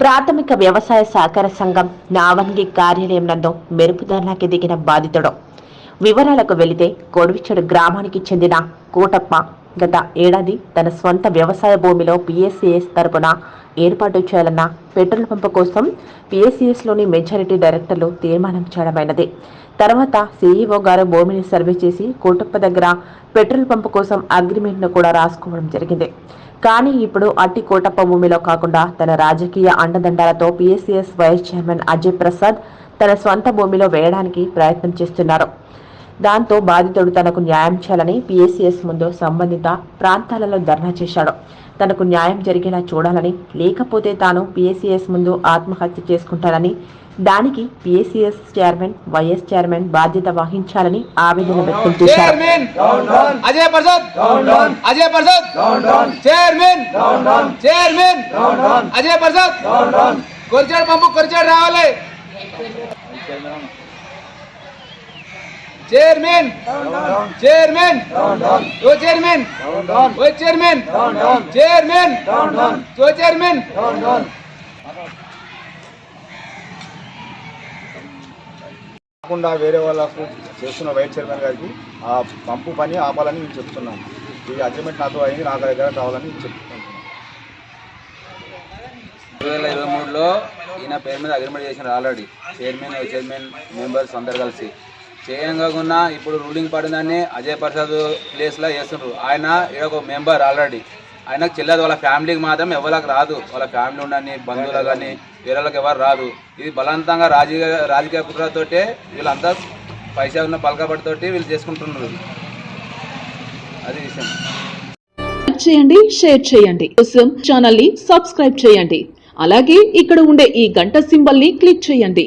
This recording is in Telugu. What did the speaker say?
ప్రాథమిక వ్యవసాయ సహకార సంఘం నావంగి కార్యాలయం నందు మెరుపుదారులకి దిగిన బాధితుడు. వివరాలకు వెళితే కొడువిచ్చడు గ్రామానికి చెందిన కోటప్ప గత ఏడాది తన స్వంత వ్యవసాయ భూమిలో పిఎస్సిఎస్ తరపున ఏర్పాటు చేయాలన్న పెట్రోల్ పంపు కోసం పిఎస్సిఎస్లోని మెజారిటీ డైరెక్టర్లు తీర్మానం చేయడమైనది. తర్వాత సీఈఓ గారు భూమిని సర్వే చేసి కోటప్ప దగ్గర పెట్రోల్ పంపు కోసం అగ్రిమెంట్ను కూడా రాసుకోవడం జరిగింది. కానీ ఇప్పుడు అట్టి కోటప్ప భూమిలో కాకుండా తన రాజకీయ అండదండాలతో PSCS vice chairman Ajay Prasad తన స్వంత భూమిలో వేయడానికి ప్రయత్నం చేస్తున్నారు. దాంతో బాధితుడు తనకు న్యాయం చేయాలని పిఎస్సిఎస్ ముందు సంబంధిత ప్రాంతాలలో ధర్నా చేశాడు. తనకు న్యాయం జరిగేలా చూడాలని లేకపోతే తాను పిఎస్సిఎస్ ముందు ఆత్మహత్య చేసుకుంటానని దానికి పిఎస్సిఎస్ చైర్మన్ వైఎస్ చైర్మన్ బాధ్యత వహించాలని ఆవేదన వ్యక్తం చేశారు. అజయ్ ప్రసాద్! అజయ్ ప్రసాద్! చైర్మన్! చైర్మన్! అజయ్ ప్రసాద్! కొరిచాడు పంపు కొరిచాడు రావాలి. చైర్మన్. చైర్మన్. ఓ చైర్మన్. ఓ చైర్మన్. చైర్మన్. ఓ చైర్మన్. కాకుండా వేరే వాళ్ళకు చేస్తున్న వైస్ చైర్మన్ గారికి ఆ పంపు పని ఆపాలని నేను చెప్తున్నాను. ఈ అగ్రిమెంట్ నాతో అయింది నా దగ్గర కావాలని నేను చెప్తున్నాను. రెండు వేల ఇరవై మూడులో ఈయన పేరు మీద అగ్రిమెంట్ చేసినారు ఆల్రెడీ. చైర్మన్ చైర్మన్ మెంబర్స్ అందరు కలిసి. చేయంగా ఇప్పుడు రూలింగ్ పడిందని అజయ్ ప్రసాద్ ప్లేస్లో చేస్తుండ్రు. ఆయన ఈడ ఒక మెంబర్ ఆల్రెడీ ఆయనకు చెల్లదు వాళ్ళ ఫ్యామిలీకి మాత్రం ఎవరికి రాదు. వాళ్ళ ఫ్యామిలీ ఉండని బంధువులు కానీ వేరేళ్ళకి ఎవరు రాదు. ఇది బలవంతంగా రాజకీయ రాజకీయ కుట్రతోటే వీళ్ళంతా పైసా ఉన్న పలకబడితోటి వీళ్ళు చేసుకుంటున్నారు. అది విషయం. చేయండి షేర్ చేయండి. కోసం ఛానల్ని సబ్స్క్రైబ్ చేయండి. అలాగే ఇక్కడ ఉండే ఈ గంట సింబల్ని క్లిక్ చేయండి.